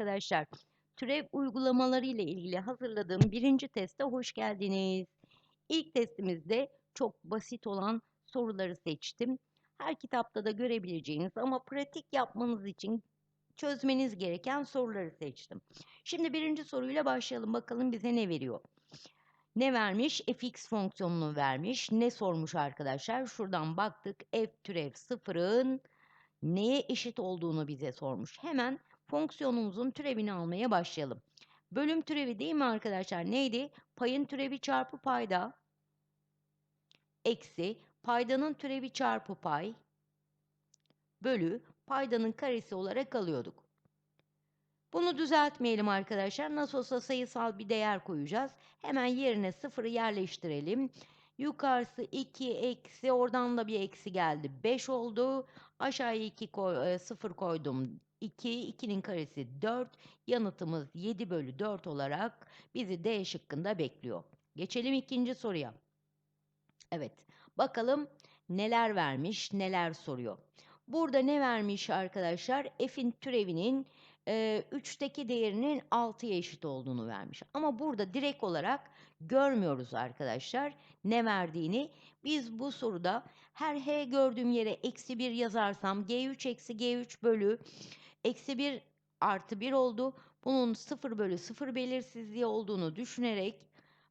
arkadaşlar. Türev uygulamaları ile ilgili hazırladığım birinci teste hoş geldiniz. İlk testimizde çok basit olan soruları seçtim. Her kitapta da görebileceğiniz ama pratik yapmanız için çözmeniz gereken soruları seçtim. Şimdi birinci soruyla başlayalım. Bakalım bize ne veriyor? Ne vermiş? fx fonksiyonunu vermiş. Ne sormuş arkadaşlar? Şuradan baktık. f türev sıfırın neye eşit olduğunu bize sormuş. Hemen fonksiyonumuzun türevini almaya başlayalım. Bölüm türevi değil mi arkadaşlar? Neydi? Payın türevi çarpı payda eksi paydanın türevi çarpı pay bölü paydanın karesi olarak alıyorduk. Bunu düzeltmeyelim arkadaşlar. Nasıl olsa sayısal bir değer koyacağız. Hemen yerine sıfırı yerleştirelim. Yukarısı 2 eksi oradan da bir eksi geldi. 5 oldu. Aşağıya 2 koy, e, 0 koydum. 2, 2'nin karesi 4. Yanıtımız 7 bölü 4 olarak bizi D şıkkında bekliyor. Geçelim ikinci soruya. Evet. Bakalım neler vermiş, neler soruyor. Burada ne vermiş arkadaşlar? F'in türevinin e, 3'teki değerinin 6'ya eşit olduğunu vermiş. Ama burada direkt olarak görmüyoruz arkadaşlar ne verdiğini. Biz bu soruda her h gördüğüm yere eksi 1 yazarsam g3 eksi g3 bölü eksi 1 artı 1 oldu. Bunun 0 bölü 0 belirsizliği olduğunu düşünerek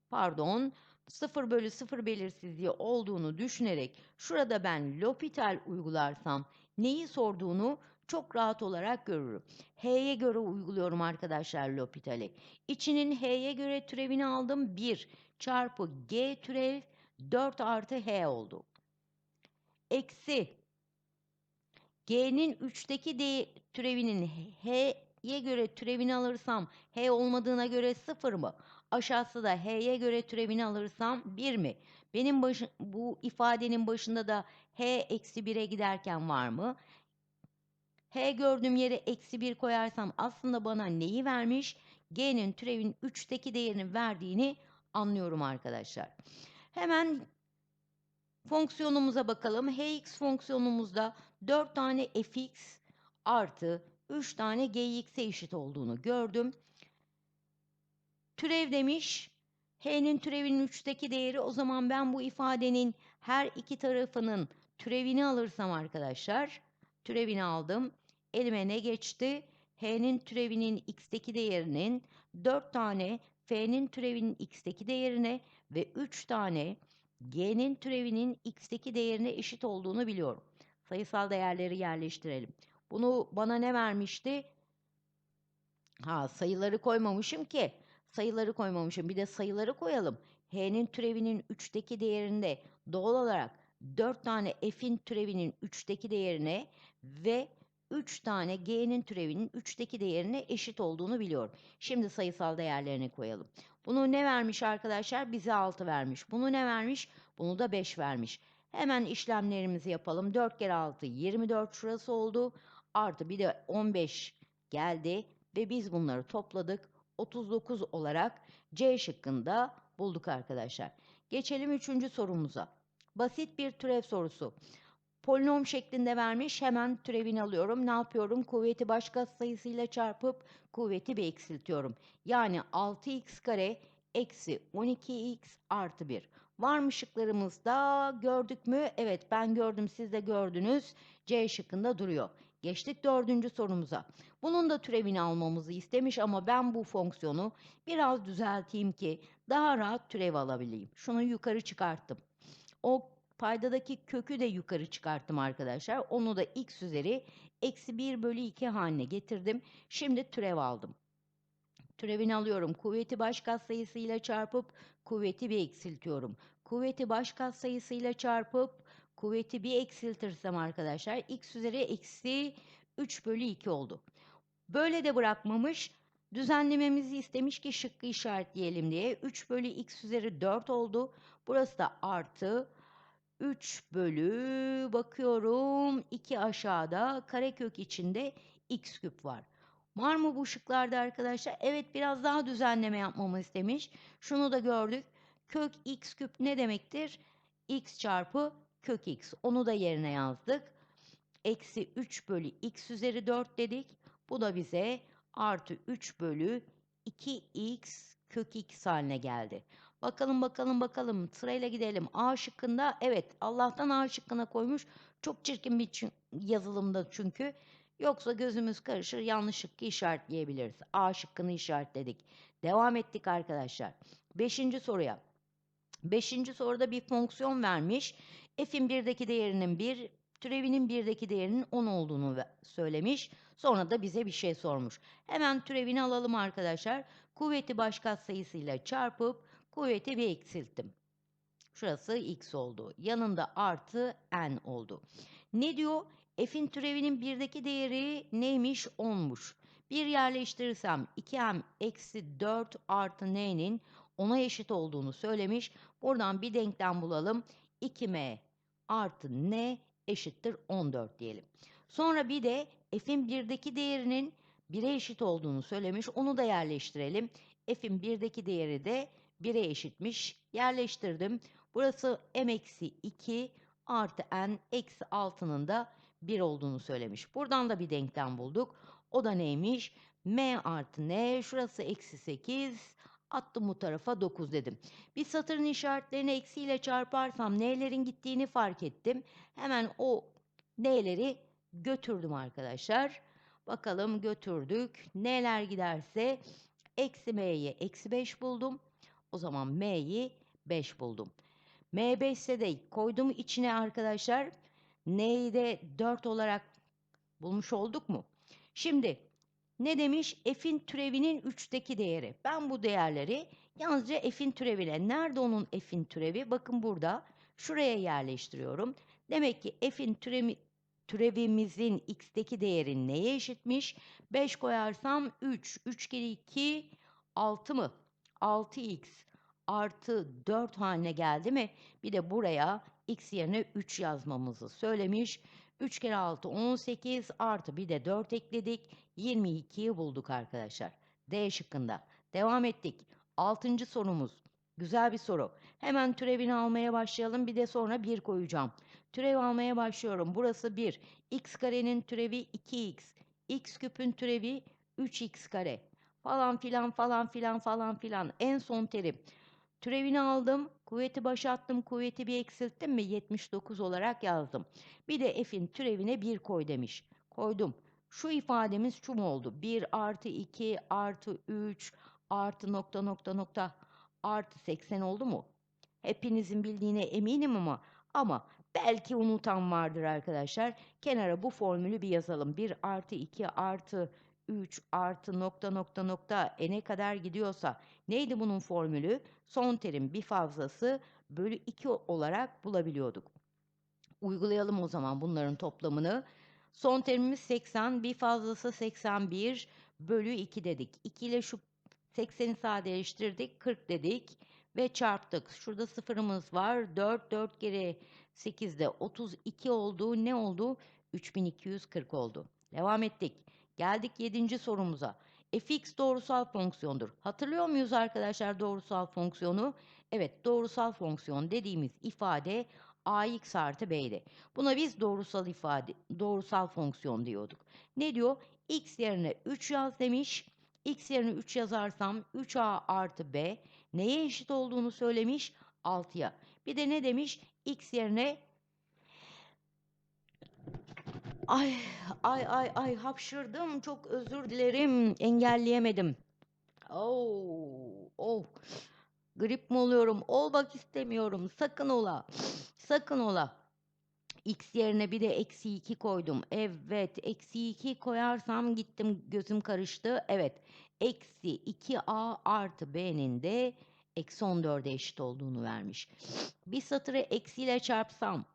pardon 0 bölü 0 belirsizliği olduğunu düşünerek şurada ben L'Hopital uygularsam neyi sorduğunu çok rahat olarak görürüm. H'ye göre uyguluyorum arkadaşlar L'Hopital'i. İçinin H'ye göre türevini aldım 1 çarpı G türev 4 artı H oldu. Eksi G'nin 3'teki D türevinin H'ye göre türevini alırsam H olmadığına göre 0 mı? Aşağısı da H'ye göre türevini alırsam 1 mi? Benim başı, bu ifadenin başında da H eksi 1'e giderken var mı? H gördüğüm yere eksi 1 koyarsam aslında bana neyi vermiş? G'nin türevin 3'teki değerini verdiğini anlıyorum arkadaşlar. Hemen fonksiyonumuza bakalım. Hx fonksiyonumuzda 4 tane fx artı 3 tane gx'e eşit olduğunu gördüm. Türev demiş. H'nin türevinin 3'teki değeri o zaman ben bu ifadenin her iki tarafının türevini alırsam arkadaşlar türevini aldım. Elime ne geçti? H'nin türevinin x'teki değerinin 4 tane F'nin türevinin x'teki değerine ve 3 tane G'nin türevinin x'teki değerine eşit olduğunu biliyorum. Sayısal değerleri yerleştirelim. Bunu bana ne vermişti? Ha sayıları koymamışım ki. Sayıları koymamışım. Bir de sayıları koyalım. H'nin türevinin 3'teki değerinde doğal olarak 4 tane f'in türevinin 3'teki değerine ve 3 tane g'nin türevinin 3'teki değerine eşit olduğunu biliyorum. Şimdi sayısal değerlerini koyalım. Bunu ne vermiş arkadaşlar? Bize 6 vermiş. Bunu ne vermiş? Bunu da 5 vermiş. Hemen işlemlerimizi yapalım. 4 kere 6 24 şurası oldu. Artı bir de 15 geldi ve biz bunları topladık. 39 olarak C şıkkında bulduk arkadaşlar. Geçelim 3. sorumuza. Basit bir türev sorusu. Polinom şeklinde vermiş. Hemen türevini alıyorum. Ne yapıyorum? Kuvveti baş sayısıyla çarpıp kuvveti bir eksiltiyorum. Yani 6x kare eksi 12x artı 1. Var mı şıklarımızda? Gördük mü? Evet ben gördüm siz de gördünüz. C şıkkında duruyor. Geçtik dördüncü sorumuza. Bunun da türevini almamızı istemiş ama ben bu fonksiyonu biraz düzelteyim ki daha rahat türev alabileyim. Şunu yukarı çıkarttım. O paydadaki kökü de yukarı çıkarttım arkadaşlar. Onu da x üzeri eksi 1 bölü 2 haline getirdim. Şimdi türev aldım. Türevini alıyorum. Kuvveti baş sayısıyla çarpıp kuvveti bir eksiltiyorum. Kuvveti baş sayısıyla çarpıp kuvveti bir eksiltirsem arkadaşlar x üzeri eksi 3 bölü 2 oldu. Böyle de bırakmamış. Düzenlememizi istemiş ki şıkkı işaretleyelim diye. 3 bölü x üzeri 4 oldu. Burası da artı 3 bölü bakıyorum 2 aşağıda karekök içinde x küp var. Var mı bu şıklarda arkadaşlar? Evet biraz daha düzenleme yapmamı istemiş. Şunu da gördük. Kök x küp ne demektir? x çarpı kök x. Onu da yerine yazdık. Eksi 3 bölü x üzeri 4 dedik. Bu da bize artı 3 bölü 2x kök x haline geldi. Bakalım bakalım bakalım sırayla gidelim. A şıkkında evet Allah'tan A şıkkına koymuş. Çok çirkin bir yazılımda çünkü. Yoksa gözümüz karışır yanlış şıkkı işaretleyebiliriz. A şıkkını işaretledik. Devam ettik arkadaşlar. Beşinci soruya. Beşinci soruda bir fonksiyon vermiş. F'in birdeki değerinin 1, türevinin birdeki değerinin 10 olduğunu söylemiş. Sonra da bize bir şey sormuş. Hemen türevini alalım arkadaşlar. Kuvveti baş katsayısıyla çarpıp kuvveti bir eksilttim. Şurası x oldu. Yanında artı n oldu. Ne diyor? F'in türevinin birdeki değeri neymiş? 10'muş. Bir yerleştirirsem 2m eksi 4 artı n'nin 10'a eşit olduğunu söylemiş. Buradan bir denklem bulalım. 2m artı n eşittir 14 diyelim. Sonra bir de f'in birdeki değerinin 1'e eşit olduğunu söylemiş. Onu da yerleştirelim. F'in birdeki değeri de 1'e eşitmiş. Yerleştirdim. Burası m eksi 2 artı n eksi 6'nın da 1 olduğunu söylemiş. Buradan da bir denklem bulduk. O da neymiş? m artı n şurası eksi 8 attım bu tarafa 9 dedim. Bir satırın işaretlerini eksiyle çarparsam n'lerin gittiğini fark ettim. Hemen o n'leri götürdüm arkadaşlar. Bakalım götürdük. N'ler giderse eksi m'yi eksi 5 buldum. O zaman m'yi 5 buldum. M5 ise de koydum içine arkadaşlar. N'yi de 4 olarak bulmuş olduk mu? Şimdi ne demiş? F'in türevinin 3'teki değeri. Ben bu değerleri yalnızca F'in türevine. Nerede onun F'in türevi? Bakın burada. Şuraya yerleştiriyorum. Demek ki F'in türevi, türevimizin x'teki değeri neye eşitmiş? 5 koyarsam 3. 3 kere 2 6 mı? 6x artı 4 haline geldi mi? Bir de buraya x yerine 3 yazmamızı söylemiş. 3 kere 6 18 artı bir de 4 ekledik. 22'yi bulduk arkadaşlar. D şıkkında. Devam ettik. 6. sorumuz. Güzel bir soru. Hemen türevini almaya başlayalım. Bir de sonra 1 koyacağım. Türev almaya başlıyorum. Burası 1. x karenin türevi 2x. x küpün türevi 3x kare. Falan filan falan filan falan filan. En son terim. Türevini aldım. Kuvveti başa attım. Kuvveti bir eksilttim mi 79 olarak yazdım. Bir de f'in türevine 1 koy demiş. Koydum. Şu ifademiz şu oldu? 1 artı 2 artı 3 artı nokta nokta nokta artı 80 oldu mu? Hepinizin bildiğine eminim ama ama belki unutan vardır arkadaşlar. Kenara bu formülü bir yazalım. 1 artı 2 artı 3 artı nokta nokta nokta n'e kadar gidiyorsa neydi bunun formülü? Son terim bir fazlası bölü 2 olarak bulabiliyorduk. Uygulayalım o zaman bunların toplamını. Son terimimiz 80, bir fazlası 81 bölü 2 dedik. 2 ile şu 80'i sadeleştirdik, 40 dedik ve çarptık. Şurada sıfırımız var. 4, 4 kere 8'de 32 oldu. Ne oldu? 3240 oldu. Devam ettik. Geldik 7. sorumuza. fx doğrusal fonksiyondur. Hatırlıyor muyuz arkadaşlar doğrusal fonksiyonu? Evet doğrusal fonksiyon dediğimiz ifade ax artı b'de. Buna biz doğrusal ifade, doğrusal fonksiyon diyorduk. Ne diyor? x yerine 3 yaz demiş. x yerine 3 yazarsam 3a artı b neye eşit olduğunu söylemiş? 6'ya. Bir de ne demiş? x yerine Ay ay ay ay hapşırdım. Çok özür dilerim. Engelleyemedim. Oo, oh. Grip mi oluyorum? Olmak istemiyorum. Sakın ola. Sakın ola. X yerine bir de eksi 2 koydum. Evet. Eksi 2 koyarsam gittim gözüm karıştı. Evet. Eksi 2a artı b'nin de eksi 14'e eşit olduğunu vermiş. Bir satırı eksiyle çarpsam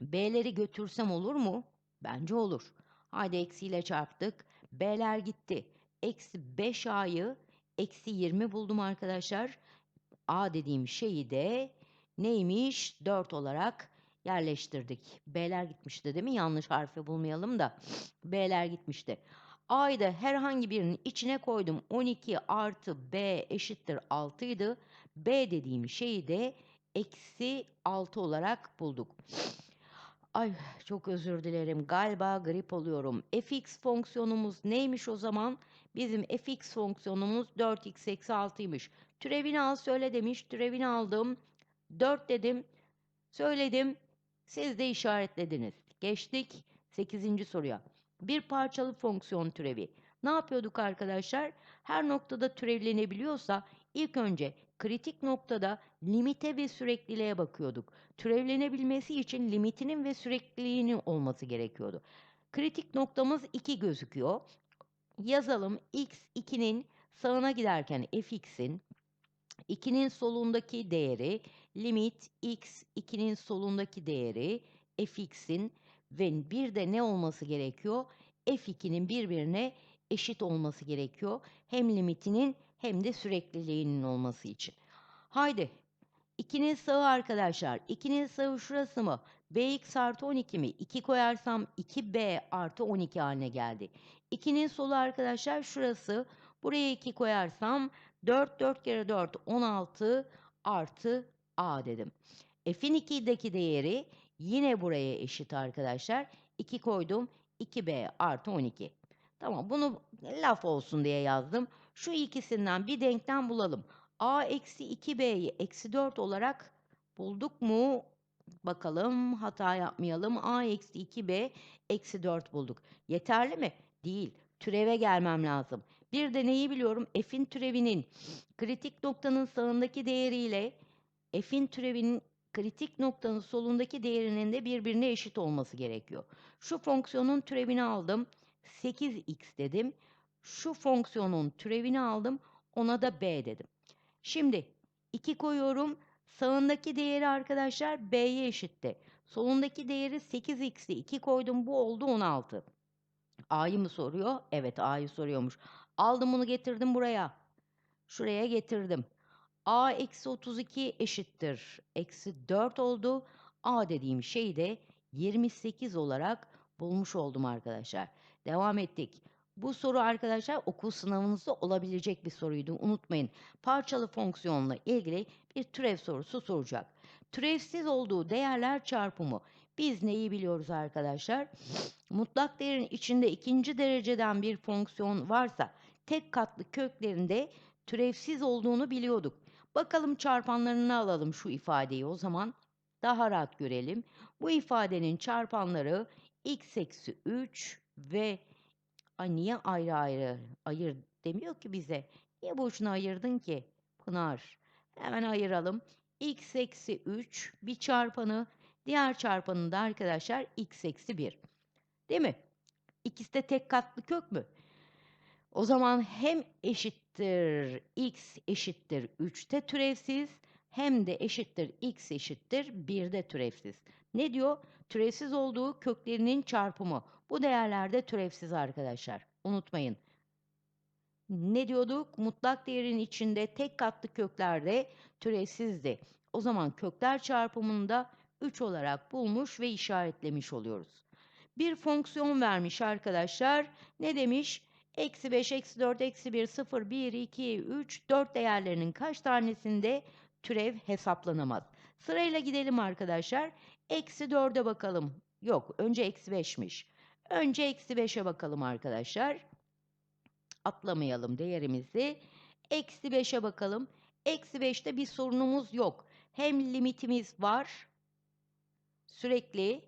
B'leri götürsem olur mu? Bence olur. Haydi eksiyle çarptık. B'ler gitti. Eksi 5A'yı eksi 20 buldum arkadaşlar. A dediğim şeyi de neymiş? 4 olarak yerleştirdik. B'ler gitmişti değil mi? Yanlış harfi bulmayalım da. B'ler gitmişti. A'yı da herhangi birinin içine koydum. 12 artı B eşittir 6 idi. B dediğim şeyi de eksi 6 olarak bulduk. Ay çok özür dilerim. Galiba grip oluyorum. fx fonksiyonumuz neymiş o zaman? Bizim fx fonksiyonumuz 4x eksi 6'ymış. Türevini al söyle demiş. Türevini aldım. 4 dedim. Söyledim. Siz de işaretlediniz. Geçtik 8. soruya. Bir parçalı fonksiyon türevi. Ne yapıyorduk arkadaşlar? Her noktada türevlenebiliyorsa ilk önce kritik noktada limite ve sürekliliğe bakıyorduk. Türevlenebilmesi için limitinin ve sürekliliğinin olması gerekiyordu. Kritik noktamız 2 gözüküyor. Yazalım x 2'nin sağına giderken fx'in 2'nin solundaki değeri limit x 2'nin solundaki değeri fx'in ve bir de ne olması gerekiyor? f2'nin birbirine eşit olması gerekiyor. Hem limitinin hem de sürekliliğinin olması için. Haydi 2'nin sağı arkadaşlar. 2'nin sağı şurası mı? bx artı 12 mi? 2 koyarsam 2b artı 12 haline geldi. 2'nin solu arkadaşlar şurası. Buraya 2 koyarsam 4, 4 kere 4, 16 artı a dedim. F'in 2'deki değeri yine buraya eşit arkadaşlar. 2 koydum. 2b artı 12. Tamam bunu laf olsun diye yazdım. Şu ikisinden bir denklem bulalım. a eksi 2b'yi eksi 4 olarak bulduk mu? Bakalım hata yapmayalım. a eksi 2b eksi 4 bulduk. Yeterli mi? Değil. Türeve gelmem lazım. Bir de neyi biliyorum? F'in türevinin kritik noktanın sağındaki değeriyle F'in türevinin kritik noktanın solundaki değerinin de birbirine eşit olması gerekiyor. Şu fonksiyonun türevini aldım. 8x dedim. Şu fonksiyonun türevini aldım. Ona da b dedim. Şimdi 2 koyuyorum. Sağındaki değeri arkadaşlar b'ye eşitti. Solundaki değeri 8x'ti. 2 koydum. Bu oldu 16. A'yı mı soruyor? Evet A'yı soruyormuş. Aldım bunu getirdim buraya. Şuraya getirdim. A eksi 32 eşittir. Eksi 4 oldu. A dediğim şey de 28 olarak bulmuş oldum arkadaşlar. Devam ettik. Bu soru arkadaşlar okul sınavınızda olabilecek bir soruydu. Unutmayın. Parçalı fonksiyonla ilgili bir türev sorusu soracak. Türevsiz olduğu değerler çarpımı. Biz neyi biliyoruz arkadaşlar? Mutlak değerin içinde ikinci dereceden bir fonksiyon varsa tek katlı köklerinde türevsiz olduğunu biliyorduk. Bakalım çarpanlarını alalım şu ifadeyi o zaman daha rahat görelim. Bu ifadenin çarpanları x eksi 3 ve Ay niye ayrı ayrı ayır demiyor ki bize. Niye boşuna ayırdın ki Pınar? Hemen ayıralım. x eksi 3 bir çarpanı diğer çarpanı da arkadaşlar x eksi 1. Değil mi? İkisi de tek katlı kök mü? O zaman hem eşittir x eşittir 3'te türevsiz hem de eşittir x eşittir 1'de türevsiz. Ne diyor? Türevsiz olduğu köklerinin çarpımı. Bu değerlerde türevsiz arkadaşlar. Unutmayın. Ne diyorduk? Mutlak değerin içinde tek katlı köklerde türevsizdi. O zaman kökler çarpımını da 3 olarak bulmuş ve işaretlemiş oluyoruz. Bir fonksiyon vermiş arkadaşlar. Ne demiş? Eksi 5, eksi 4, eksi 1, 0, 1, 2, 3, 4 değerlerinin kaç tanesinde türev hesaplanamaz. Sırayla gidelim arkadaşlar. Eksi 4'e bakalım. Yok önce eksi 5'miş. Önce eksi 5'e bakalım arkadaşlar. Atlamayalım değerimizi. Eksi 5'e bakalım. Eksi 5'te bir sorunumuz yok. Hem limitimiz var. Sürekli.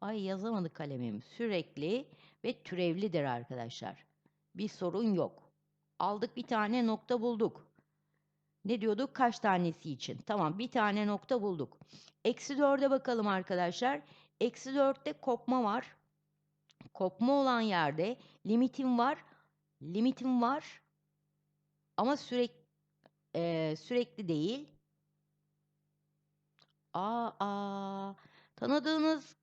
Ay yazamadı kalemim. Sürekli ve türevlidir arkadaşlar. Bir sorun yok. Aldık bir tane nokta bulduk. Ne diyorduk? Kaç tanesi için? Tamam bir tane nokta bulduk. Eksi 4'e bakalım arkadaşlar. Eksi 4'te kopma var. Kopma olan yerde limitim var. Limitim var. Ama sürekli e, sürekli değil. Aa, aa, tanıdığınız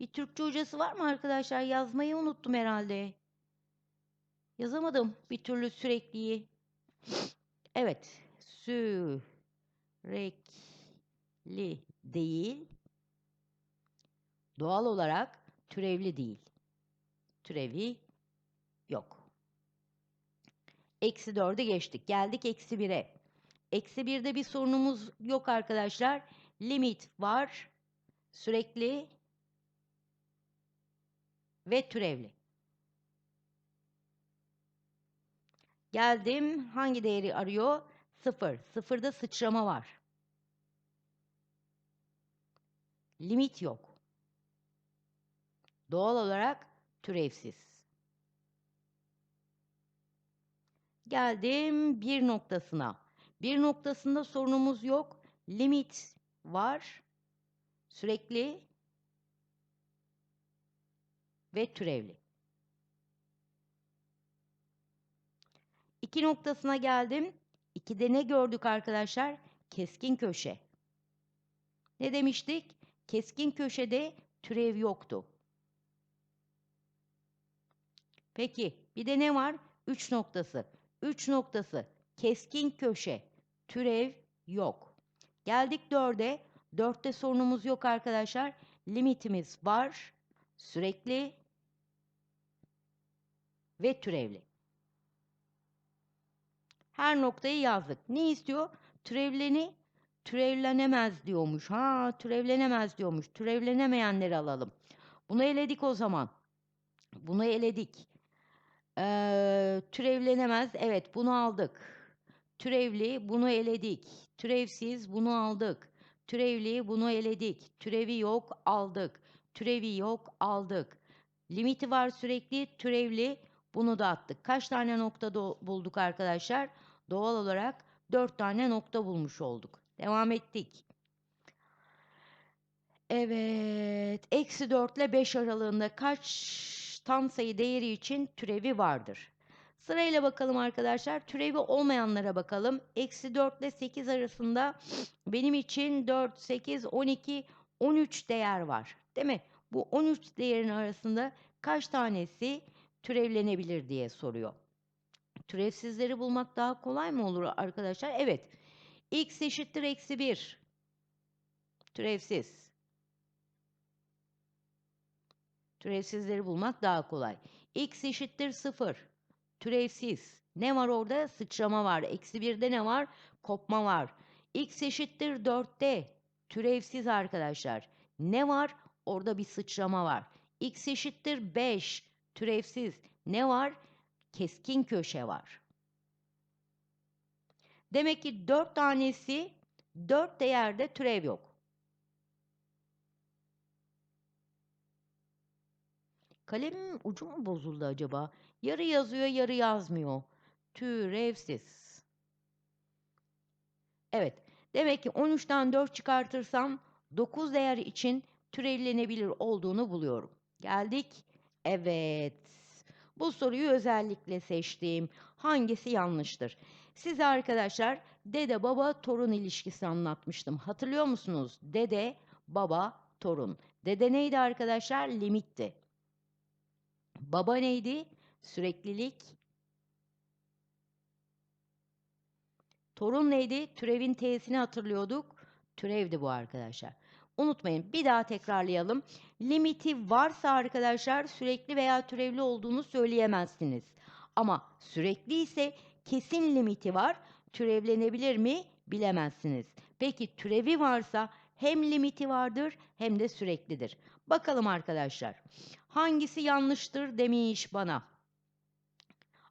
bir Türkçe hocası var mı arkadaşlar? Yazmayı unuttum herhalde. Yazamadım bir türlü sürekliyi. Evet. Sürekli değil. Doğal olarak türevli değil. Türevi yok. Eksi 4'e geçtik. Geldik eksi 1'e. Eksi 1'de bir sorunumuz yok arkadaşlar. limit var, sürekli ve türevli. Geldim. Hangi değeri arıyor? 0. Sıfırda sıçrama var. Limit yok. Doğal olarak türevsiz. Geldim bir noktasına. Bir noktasında sorunumuz yok. Limit var. Sürekli ve türevli. İki noktasına geldim. İkide ne gördük arkadaşlar? Keskin köşe. Ne demiştik? Keskin köşede türev yoktu. Peki bir de ne var? 3 noktası. 3 noktası. Keskin köşe. Türev yok. Geldik 4'e. 4'te sorunumuz yok arkadaşlar. Limitimiz var. Sürekli ve türevli. Her noktayı yazdık. Ne istiyor? Türevleni türevlenemez diyormuş. Ha, türevlenemez diyormuş. Türevlenemeyenleri alalım. Bunu eledik o zaman. Bunu eledik. Ee, türevlenemez. Evet, bunu aldık. Türevli, bunu eledik. Türevsiz, bunu aldık. Türevli, bunu eledik. Türevi yok, aldık. Türevi yok, aldık. Limiti var sürekli, türevli, bunu da attık. Kaç tane nokta bulduk arkadaşlar? Doğal olarak 4 tane nokta bulmuş olduk. Devam ettik. Evet. Eksi 4 ile 5 aralığında kaç tam sayı değeri için türevi vardır? Sırayla bakalım arkadaşlar. Türevi olmayanlara bakalım. Eksi 4 ile 8 arasında benim için 4, 8, 12, 13 değer var. Değil mi? Bu 13 değerin arasında kaç tanesi türevlenebilir diye soruyor. Türevsizleri bulmak daha kolay mı olur arkadaşlar? Evet. X eşittir eksi 1. Türevsiz. Türevsizleri bulmak daha kolay. X eşittir 0. Türevsiz. Ne var orada? Sıçrama var. Eksi 1'de ne var? Kopma var. X eşittir 4'te. Türevsiz arkadaşlar. Ne var? Orada bir sıçrama var. X eşittir 5. Türevsiz. Ne var? Keskin köşe var. Demek ki 4 tanesi 4 değerde türev yok. Kalemim ucu mu bozuldu acaba? Yarı yazıyor, yarı yazmıyor. Türevsiz. Evet. Demek ki 13'ten 4 çıkartırsam 9 değer için türevlenebilir olduğunu buluyorum. Geldik. Evet. Bu soruyu özellikle seçtim. Hangisi yanlıştır? Size arkadaşlar dede baba torun ilişkisi anlatmıştım. Hatırlıyor musunuz? Dede baba torun. Dede neydi arkadaşlar? Limitti. Baba neydi? Süreklilik. Torun neydi? Türevin t'sini hatırlıyorduk. Türevdi bu arkadaşlar. Unutmayın bir daha tekrarlayalım. Limiti varsa arkadaşlar sürekli veya türevli olduğunu söyleyemezsiniz. Ama sürekli ise kesin limiti var. Türevlenebilir mi? Bilemezsiniz. Peki türevi varsa hem limiti vardır hem de süreklidir. Bakalım arkadaşlar. Hangisi yanlıştır demiş bana.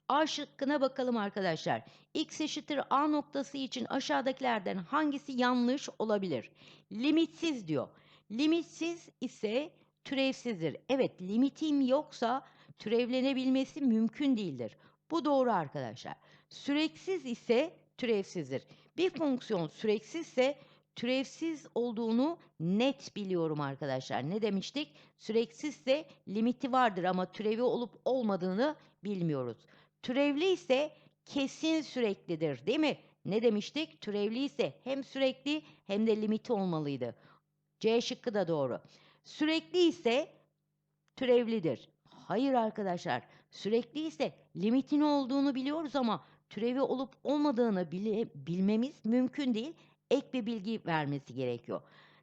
A şıkkına bakalım arkadaşlar. X eşittir A noktası için aşağıdakilerden hangisi yanlış olabilir? Limitsiz diyor. Limitsiz ise türevsizdir. Evet limitim yoksa türevlenebilmesi mümkün değildir. Bu doğru arkadaşlar. Süreksiz ise türevsizdir. Bir fonksiyon süreksizse türevsiz olduğunu net biliyorum arkadaşlar. Ne demiştik? Süreksizse limiti vardır ama türevi olup olmadığını bilmiyoruz. Türevli ise kesin süreklidir değil mi? Ne demiştik? Türevli ise hem sürekli hem de limiti olmalıydı. C şıkkı da doğru. Sürekli ise türevlidir. Hayır arkadaşlar. Sürekli ise limitin olduğunu biliyoruz ama türevi olup olmadığını bile, bilmemiz mümkün değil. Ek bir bilgi vermesi gerekiyor.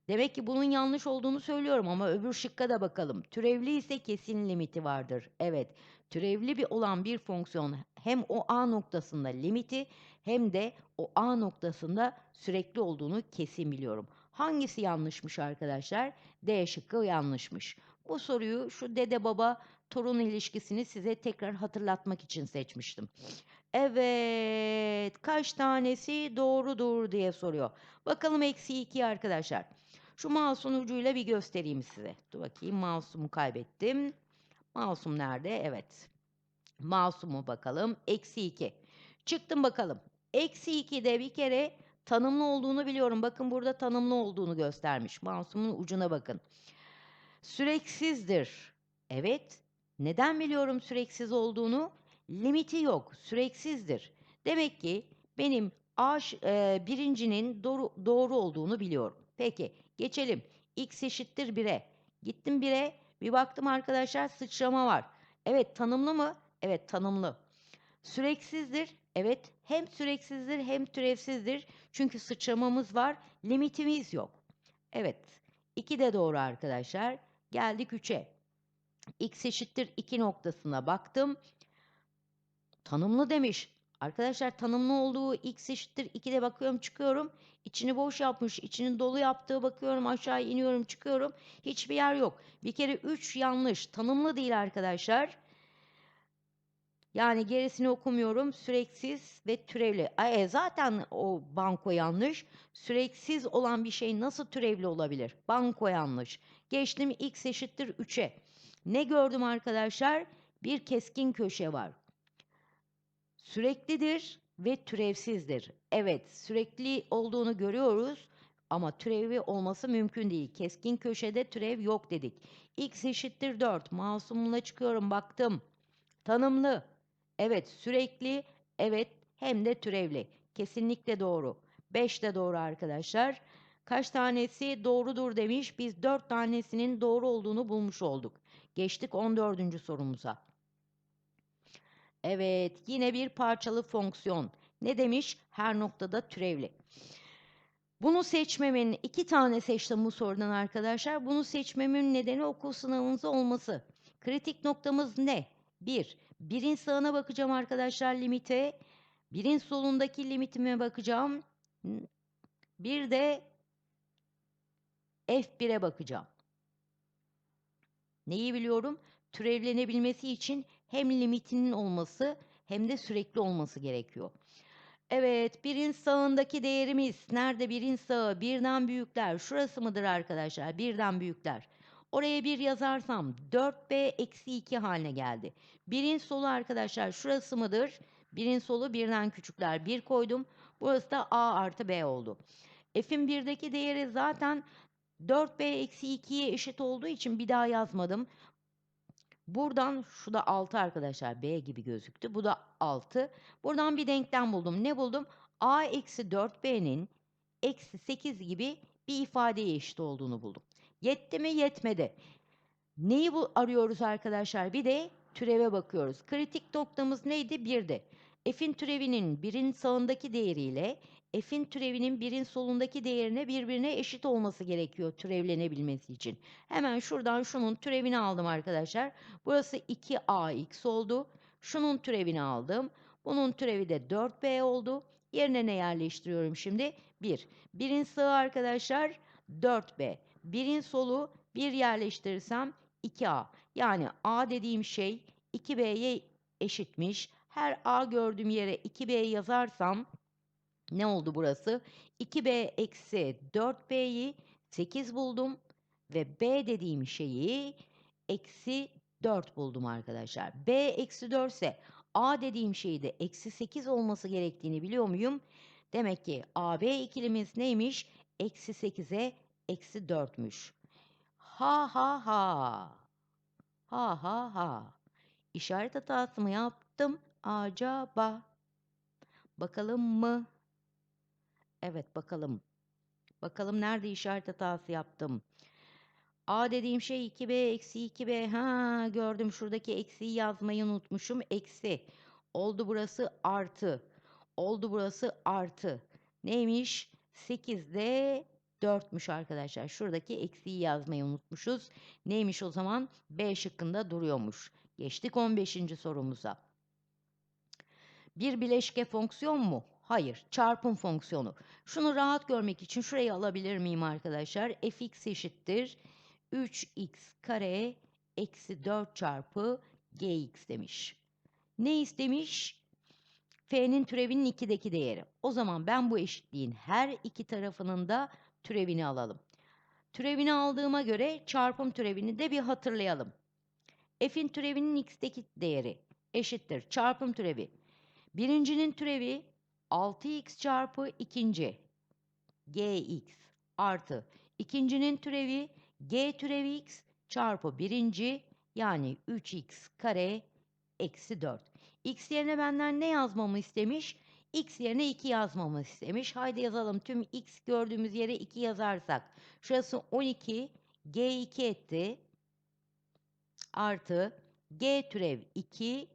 Demek ki bunun yanlış olduğunu söylüyorum ama öbür şıkka da bakalım. Türevli ise kesin limiti vardır. Evet, türevli bir olan bir fonksiyon hem o A noktasında limiti hem de o A noktasında sürekli olduğunu kesin biliyorum. Hangisi yanlışmış arkadaşlar? D şıkkı yanlışmış. Bu soruyu şu dede baba torun ilişkisini size tekrar hatırlatmak için seçmiştim. Evet, kaç tanesi doğrudur diye soruyor. Bakalım eksi 2 arkadaşlar. Şu mouse'un ucuyla bir göstereyim size. Dur bakayım mouse'umu kaybettim. Mouse'um nerede? Evet. Mouse'umu bakalım. Eksi 2. Çıktım bakalım. Eksi 2'de bir kere tanımlı olduğunu biliyorum. Bakın burada tanımlı olduğunu göstermiş. Mouse'umun ucuna bakın. Süreksizdir. Evet. Neden biliyorum süreksiz olduğunu? Limiti yok. Süreksizdir. Demek ki benim A e, birincinin doğru, doğru olduğunu biliyorum. Peki geçelim. X eşittir 1'e. Gittim 1'e. Bir baktım arkadaşlar sıçrama var. Evet tanımlı mı? Evet tanımlı. Süreksizdir. Evet hem süreksizdir hem türevsizdir. Çünkü sıçramamız var. Limitimiz yok. Evet. 2 de doğru arkadaşlar. Geldik 3'e. X eşittir 2 noktasına baktım. Tanımlı demiş. Arkadaşlar tanımlı olduğu x eşittir 2'de bakıyorum çıkıyorum. İçini boş yapmış, içini dolu yaptığı bakıyorum aşağı iniyorum çıkıyorum. Hiçbir yer yok. Bir kere 3 yanlış. Tanımlı değil arkadaşlar. Yani gerisini okumuyorum. Süreksiz ve türevli. E, zaten o banko yanlış. Süreksiz olan bir şey nasıl türevli olabilir? Banko yanlış. Geçtim x eşittir 3'e. Ne gördüm arkadaşlar? Bir keskin köşe var. Süreklidir ve türevsizdir. Evet, sürekli olduğunu görüyoruz ama türevi olması mümkün değil. Keskin köşede türev yok dedik. X eşittir 4. Masumla çıkıyorum baktım. Tanımlı. Evet, sürekli. Evet, hem de türevli. Kesinlikle doğru. 5 de doğru arkadaşlar. Kaç tanesi doğrudur demiş. Biz 4 tanesinin doğru olduğunu bulmuş olduk. Geçtik 14. sorumuza. Evet, yine bir parçalı fonksiyon. Ne demiş? Her noktada türevli. Bunu seçmemin, iki tane seçtim bu sorudan arkadaşlar. Bunu seçmemin nedeni okul sınavınızda olması. Kritik noktamız ne? Bir, birin sağına bakacağım arkadaşlar limite. Birin solundaki limitime bakacağım. Bir de F1'e bakacağım. Neyi biliyorum? Türevlenebilmesi için hem limitinin olması hem de sürekli olması gerekiyor. Evet, birin sağındaki değerimiz nerede birin sağı? Birden büyükler. Şurası mıdır arkadaşlar? Birden büyükler. Oraya bir yazarsam 4b eksi 2 haline geldi. Birin solu arkadaşlar şurası mıdır? Birin solu birden küçükler. 1 koydum. Burası da a artı b oldu. F'in birdeki değeri zaten 4b eksi 2'ye eşit olduğu için bir daha yazmadım. Buradan şu da 6 arkadaşlar. B gibi gözüktü. Bu da 6. Buradan bir denklem buldum. Ne buldum? A eksi 4B'nin eksi 8 gibi bir ifadeye eşit olduğunu buldum. Yetti mi? Yetmedi. Neyi bu arıyoruz arkadaşlar? Bir de türeve bakıyoruz. Kritik noktamız neydi? 1'di. F'in türevinin birin sağındaki değeriyle f'in türevinin birin solundaki değerine birbirine eşit olması gerekiyor türevlenebilmesi için. Hemen şuradan şunun türevini aldım arkadaşlar. Burası 2ax oldu. Şunun türevini aldım. Bunun türevi de 4b oldu. Yerine ne yerleştiriyorum şimdi? 1. Birin sağı arkadaşlar 4b. Birin solu 1 yerleştirirsem 2a. Yani a dediğim şey 2b'ye eşitmiş. Her a gördüğüm yere 2b yazarsam ne oldu burası? 2b eksi 4b'yi 8 buldum ve b dediğim şeyi eksi 4 buldum arkadaşlar. b eksi 4 ise a dediğim şeyi de eksi 8 olması gerektiğini biliyor muyum? Demek ki AB ikilimiz neymiş? Eksi 8'e eksi 4'müş. Ha ha ha. Ha ha ha. İşaret hatası mı yaptım acaba? Bakalım mı? Evet bakalım. Bakalım nerede işaret hatası yaptım. A dediğim şey 2B eksi 2B. Ha gördüm şuradaki eksiyi yazmayı unutmuşum. Eksi. Oldu burası artı. Oldu burası artı. Neymiş? 8'de 4'müş arkadaşlar. Şuradaki eksiyi yazmayı unutmuşuz. Neymiş o zaman? B şıkkında duruyormuş. Geçtik 15. sorumuza. Bir bileşke fonksiyon mu? Hayır, çarpım fonksiyonu. Şunu rahat görmek için şurayı alabilir miyim arkadaşlar? fx eşittir 3x kare eksi 4 çarpı gx demiş. Ne istemiş? F'nin türevinin 2'deki değeri. O zaman ben bu eşitliğin her iki tarafının da türevini alalım. Türevini aldığıma göre çarpım türevini de bir hatırlayalım. F'in türevinin x'teki değeri eşittir çarpım türevi. Birincinin türevi 6x çarpı ikinci gx artı ikincinin türevi g türevi x çarpı birinci yani 3x kare eksi 4. x yerine benden ne yazmamı istemiş? x yerine 2 yazmamı istemiş. Haydi yazalım tüm x gördüğümüz yere 2 yazarsak. Şurası 12 g2 etti. Artı g türev 2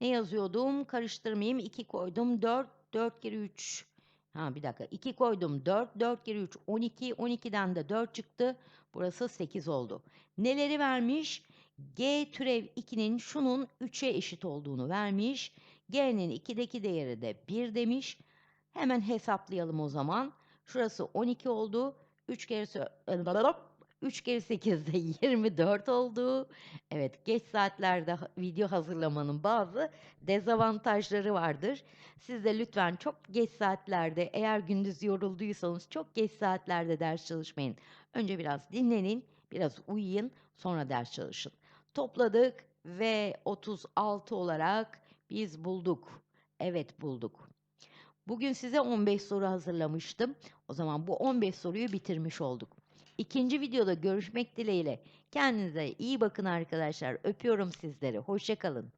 ne yazıyordum? Karıştırmayayım. 2 koydum. 4. 4 kere 3. Ha bir dakika. 2 koydum. 4. 4 kere 3. 12. 12'den de 4 çıktı. Burası 8 oldu. Neleri vermiş? G türev 2'nin şunun 3'e eşit olduğunu vermiş. G'nin 2'deki değeri de 1 demiş. Hemen hesaplayalım o zaman. Şurası 12 oldu. 3 kere 3 kere 8 de 24 oldu. Evet geç saatlerde video hazırlamanın bazı dezavantajları vardır. Siz de lütfen çok geç saatlerde eğer gündüz yorulduysanız çok geç saatlerde ders çalışmayın. Önce biraz dinlenin, biraz uyuyun, sonra ders çalışın. Topladık ve 36 olarak biz bulduk. Evet bulduk. Bugün size 15 soru hazırlamıştım. O zaman bu 15 soruyu bitirmiş olduk. İkinci videoda görüşmek dileğiyle. Kendinize iyi bakın arkadaşlar. Öpüyorum sizleri. Hoşça kalın.